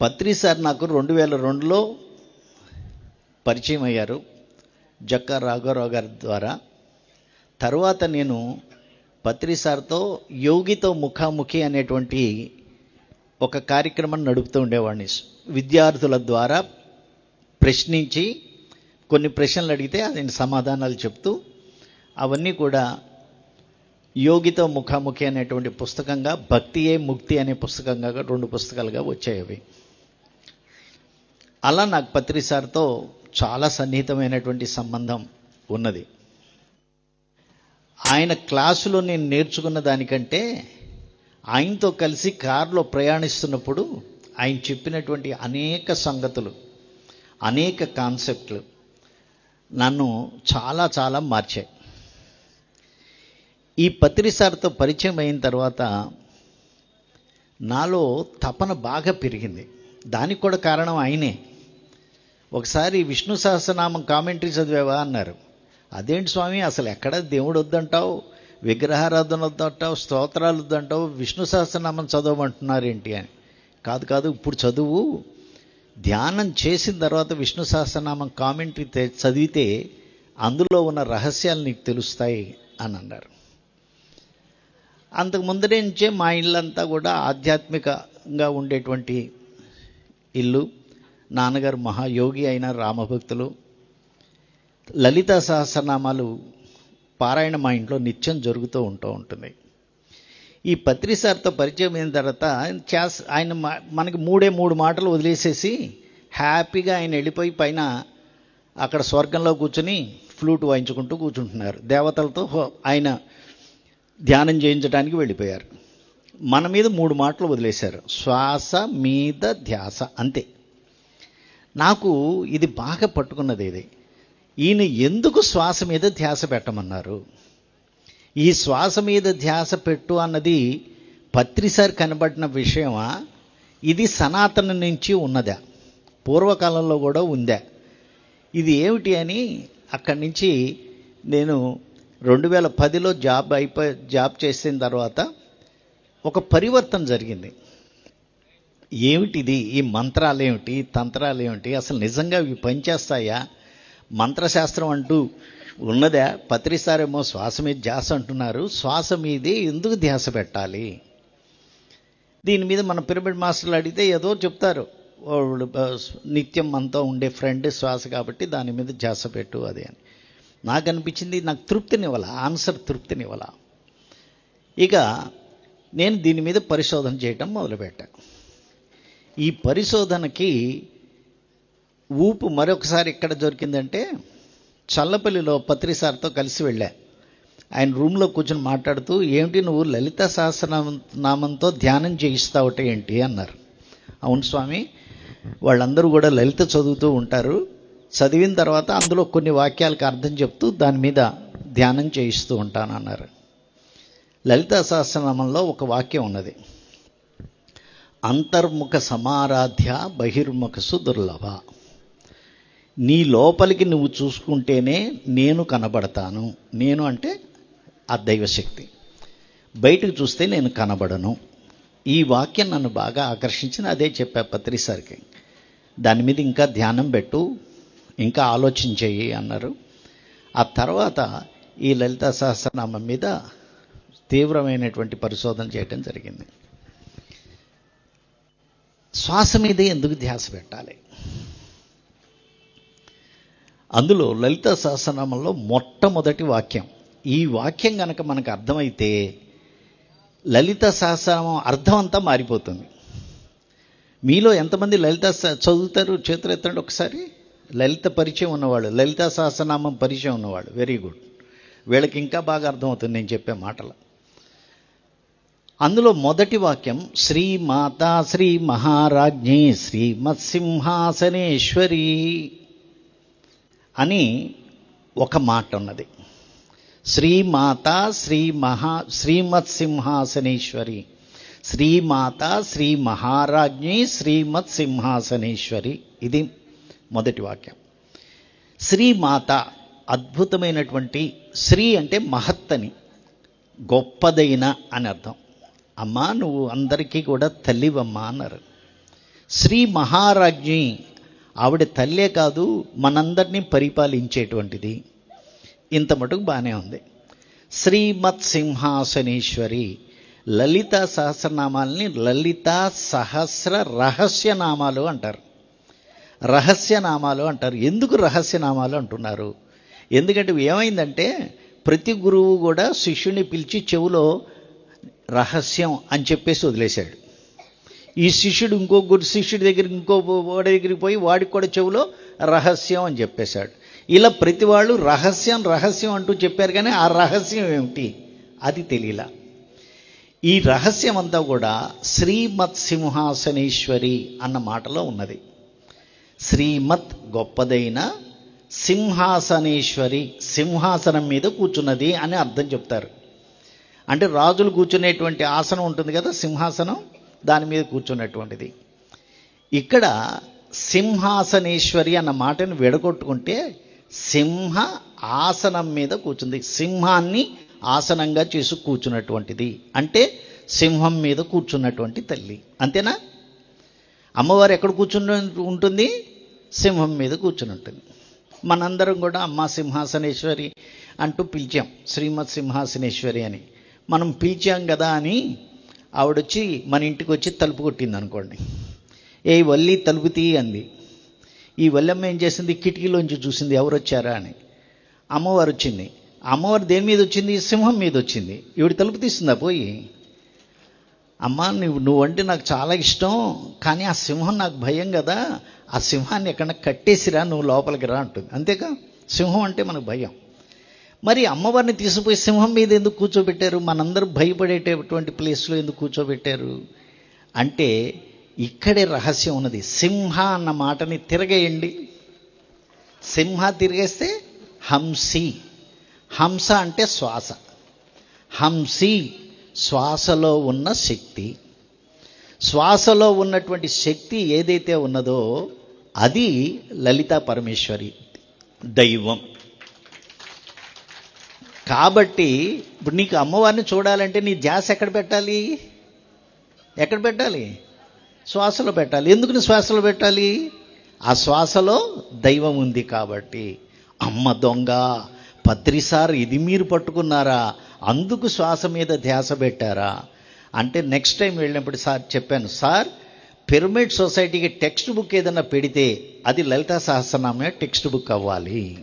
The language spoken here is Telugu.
పత్రి సార్ నాకు రెండు వేల రెండులో పరిచయం అయ్యారు జక్క రాఘవరావు గారి ద్వారా. తర్వాత నేను పత్రి సార్తో యోగితో ముఖాముఖి అనేటువంటి ఒక కార్యక్రమం నడుపుతూ ఉండేవాడిని. విద్యార్థుల ద్వారా ప్రశ్నించి కొన్ని ప్రశ్నలు అడిగితే ఆయన సమాధానాలు చెప్తూ అవన్నీ కూడా యోగితో ముఖాముఖి అనేటువంటి పుస్తకంగా భక్తియే ముక్తి అనే పుస్తకంగా రెండు పుస్తకాలుగా వచ్చాయి అవి. అలా నాకు పత్రి సార్తో చాలా సన్నిహితమైనటువంటి సంబంధం ఉన్నది. ఆయన క్లాసులో నేను నేర్చుకున్న దానికంటే ఆయనతో కలిసి కారులో ప్రయాణిస్తున్నప్పుడు ఆయన చెప్పినటువంటి అనేక సంగతులు అనేక కాన్సెప్ట్లు నన్ను చాలా చాలా మార్చాయి. ఈ పత్రి సార్తో పరిచయం అయిన తర్వాత నాలో తపన బాగా పెరిగింది. దానికి కూడా కారణం ఆయనే. ఒకసారి విష్ణు సహస్రనామం కామెంటరీ చదివావా? అన్నారు. అదేంటి స్వామి అసలు ఎక్కడ దేవుడు వద్దంటావు? విగ్రహారాధన వద్దంటావు? స్తోత్రాలు వద్దంటావు? విష్ణు సహస్రనామం చదవమంటున్నారేంటి అని. కాదు కాదు ఇప్పుడు చదువు. ధ్యానం చేసిన తర్వాత విష్ణు సహస్రనామం కామెంటరీ చదివితే అందులో ఉన్న రహస్యాలు నీకు తెలుస్తాయి అని అన్నారు. అంతకు ముందరే నుంచే మా ఇల్లంతా కూడా ఆధ్యాత్మికంగా ఉండేటువంటి ఇల్లు నాన్నగారు మహాయోగి అయిన రామభక్తులు. లలిత సహస్రనామాలు పారాయణ మా ఇంట్లో నిత్యం జరుగుతూ ఉంటూ ఉంటుంది ఈ పత్రి సార్తో పరిచయం అయిన తర్వాత చేస్ ఆయన మనకి మూడే మూడు మాటలు వదిలేసేసి హ్యాపీగా ఆయన వెళ్ళిపోయి పైన అక్కడ స్వర్గంలో కూర్చుని ఫ్లూట్ వాయించుకుంటూ కూర్చుంటున్నారు. దేవతలతో ఆయన ధ్యానం చేయించడానికి వెళ్ళిపోయారు. మన మీద మూడు మాటలు వదిలేశారు. శ్వాస మీద ధ్యాస అంతే. నాకు ఇది బాగా పట్టుకున్నది ఇది. ఈయన ఎందుకు శ్వాస మీద ధ్యాస పెట్టమన్నారు? ఈ శ్వాస మీద ధ్యాస పెట్టు అన్నది పత్రిసారి కనబడిన విషయమా? ఇది సనాతన నుంచి ఉన్నదా? పూర్వకాలంలో కూడా ఉందా? ఇది ఏమిటి అని అక్కడి నుంచి నేను రెండు వేల పదిలో జాబ్ అయిపోయి జాబ్ చేసిన తర్వాత ఒక పరివర్తన జరిగింది. ఏమిటిది? ఈ మంత్రాలు ఏమిటి తంత్రాలు ఏమిటి అసలు నిజంగా ఇవి పనిచేస్తాయా? మంత్రశాస్త్రం అంటూ ఉన్నదా? పత్రిసారేమో శ్వాస మీద ధ్యాస అంటున్నారు. శ్వాస మీదే ఎందుకు ధ్యాస పెట్టాలి? దీని మీద మన పిరమిడ్ మాస్టర్లు అడిగితే ఏదో చెప్తారు. వాళ్ళు, నిత్యం మనతో ఉండే ఫ్రెండ్ శ్వాస కాబట్టి దాని మీద ధ్యాస పెట్టు అది అని. నాకు అనిపించింది నాకు తృప్తినివ్వాల ఆన్సర్ తృప్తినివ్వాల. ఇక నేను దీని మీద పరిశోధన చేయటం మొదలుపెట్టాను ఈ పరిశోధనకి ఊపు మరొకసారి ఎక్కడ దొరికిందంటే చల్లపల్లిలో పత్రిసార్తో కలిసి వెళ్ళా. ఆయన రూమ్లో కూర్చొని మాట్లాడుతూ ఏమిటి నువ్వు లలిత సహస్రనామం నామంతో ధ్యానం చేయిస్తావుట ఏంటి? అన్నారు. అవును స్వామి వాళ్ళందరూ కూడా లలిత చదువుతూ ఉంటారు. చదివిన తర్వాత అందులో కొన్ని వాక్యాలకు అర్థం చెప్తూ దాని మీద ధ్యానం చేయిస్తూ ఉంటాను అన్నారు లలిత సహస్రనామంలో ఒక వాక్యం ఉన్నది. అంతర్ముఖ సమారాధ్య బహిర్ముఖసు దుర్లభ నీ లోపలికి నువ్వు చూసుకుంటేనే నేను కనబడతాను. నేను అంటే ఆ దైవశక్తి. బయటకు చూస్తే నేను కనబడను. ఈ వాక్యం నన్ను బాగా ఆకర్షించిన అదే చెప్పా పత్రిసారికి దాని మీద ఇంకా ధ్యానం పెట్టు. ఇంకా ఆలోచించేయి అన్నారు. ఆ తర్వాత ఈ లలిత సహస్రనామం మీద తీవ్రమైనటువంటి పరిశోధన చేయటం జరిగింది. శ్వాస మీదే ఎందుకు ధ్యాస పెట్టాలి? అందులో లలిత సహస్రనామంలో మొట్టమొదటి వాక్యం. ఈ వాక్యం కనుక మనకు అర్థమైతే లలిత సహస్రనామం అర్థం అంతా మారిపోతుంది. మీలో ఎంతమంది లలిత స- చదువుతారు చేతులు ఎత్తండి ఒకసారి? లలిత పరిచయం ఉన్నవాళ్ళు లలిత సహస్రనామం పరిచయం ఉన్నవాళ్ళు. వెరీ గుడ్ వీళ్ళకి ఇంకా బాగా అర్థమవుతుంది నేను చెప్పే మాటలు. అందులో మొదటి వాక్యం శ్రీ మాతా శ్రీ మహారాజ్ఞి శ్రీమత్సింహాసనేశ్వరి అని ఒక మాట ఉన్నది శ్రీమాత శ్రీ మహా శ్రీమత్సింహాసనేశ్వరి శ్రీమాత శ్రీ మహారాజ్ఞి శ్రీమత్ సింహాసనేశ్వరి ఇది మొదటి వాక్యం. శ్రీమాత అద్భుతమైనటువంటి శ్రీ అంటే మహత్తని గొప్పదైన అని అర్థం. అమ్మా నువ్వు అందరికీ కూడా తల్లివమ్మా అన్నారు. శ్రీ మహారాజ్ఞి ఆవిడ తల్లే కాదు మనందరినీ పరిపాలించేటువంటిది. ఇంత మటుకు బాగానే ఉంది. శ్రీమత్ సింహాసనేశ్వరి లలిత సహస్రనామాలని లలిత సహస్ర రహస్యనామాలు అంటారు. రహస్యనామాలు అంటారు. ఎందుకు రహస్యనామాలు అంటున్నారు? ఎందుకంటే ఏమైందంటే ప్రతి గురువు కూడా శిష్యుని పిలిచి చెవులో రహస్యం అని చెప్పేసి వదిలేశాడు. ఈ శిష్యుడు ఇంకో గురు శిష్యుడి దగ్గర ఇంకో వాడి దగ్గరికి పోయి వాడికి కూడా చెవులో రహస్యం అని చెప్పేశాడు. ఇలా ప్రతి వాళ్ళు రహస్యం రహస్యం అంటూ చెప్పారు కానీ ఆ రహస్యం ఏమిటి? అది తెలియలా. ఈ రహస్యం అంతా కూడా శ్రీమత్ సింహాసనేశ్వరి అన్న మాటలో ఉన్నది. శ్రీమత్ గొప్పదైన సింహాసనేశ్వరి సింహాసనం మీద కూర్చున్నది అని అర్థం చెప్తారు. అంటే రాజులు కూర్చునేటువంటి ఆసనం ఉంటుంది కదా సింహాసనం దాని మీద కూర్చున్నటువంటిది. ఇక్కడ సింహాసనేశ్వరి అన్న మాటను విడగొట్టుకుంటే సింహ ఆసనం మీద కూర్చుంది. సింహాన్ని ఆసనంగా చేసి కూర్చున్నటువంటిది. అంటే సింహం మీద కూర్చున్నటువంటి తల్లి. అంతేనా? అమ్మవారు ఎక్కడ కూర్చుని ఉంటుంది? సింహం మీద కూర్చుని ఉంటుంది. మనందరం కూడా అమ్మ సింహాసనేశ్వరి అంటూ పిలిచాం. శ్రీమత్ సింహాసనేశ్వరి అని. మనం పిలిచాం కదా అని ఆవిడొచ్చి మన ఇంటికి వచ్చి తలుపు కొట్టింది అనుకోండి ఏ వల్లి తలుపు తీ అంది. ఈ వల్లమ్మ ఏం చేసింది? కిటికీలోంచి చూసింది ఎవరు వచ్చారా అని. అమ్మవారు వచ్చింది అమ్మవారు దేని మీద వచ్చింది సింహం మీద వచ్చింది ఈవిడ తలుపు తీస్తుందా పోయి? అమ్మ నువ్వు నువ్వంటే నాకు చాలా ఇష్టం కానీ ఆ సింహం నాకు భయం కదా. ఆ సింహాన్ని ఎక్కడ కట్టేసిరా నువ్వు లోపలికి రా అంటుంది. అంతేకా? సింహం అంటే మనకు భయం. మరి అమ్మవారిని తీసుకుపోయి సింహం మీద ఎందుకు కూర్చోబెట్టారు? మనందరూ భయపడేటటువంటి ప్లేస్లో ఎందుకు కూర్చోబెట్టారు? అంటే ఇక్కడే రహస్యం ఉన్నది. సింహ అన్న మాటని తిరగేయండి. సింహ తిరిగేస్తే హంసి. హంస అంటే శ్వాస. హంసి శ్వాసలో ఉన్న శక్తి. శ్వాసలో ఉన్నటువంటి శక్తి ఏదైతే ఉన్నదో అది లలితా పరమేశ్వరి దైవం. కాబట్టి ఇప్పుడు నీకు అమ్మవారిని చూడాలంటే నీ ధ్యాస ఎక్కడ పెట్టాలి? ఎక్కడ పెట్టాలి? శ్వాసలో పెట్టాలి. ఎందుకు నీ శ్వాసలో పెట్టాలి? ఆ శ్వాసలో దైవం ఉంది కాబట్టి. అమ్మ దొంగ పత్రిసార్ ఇది మీరు పట్టుకున్నారా? అందుకు శ్వాస మీద ధ్యాస పెట్టారా? అంటే నెక్స్ట్ టైం వెళ్ళినప్పుడు సార్ చెప్పాను సార్ పిరమిడ్ సొసైటీకి టెక్స్ట్ బుక్ ఏదైనా పెడితే అది లలితా సహస్రనామే టెక్స్ట్ బుక్ అవ్వాలి.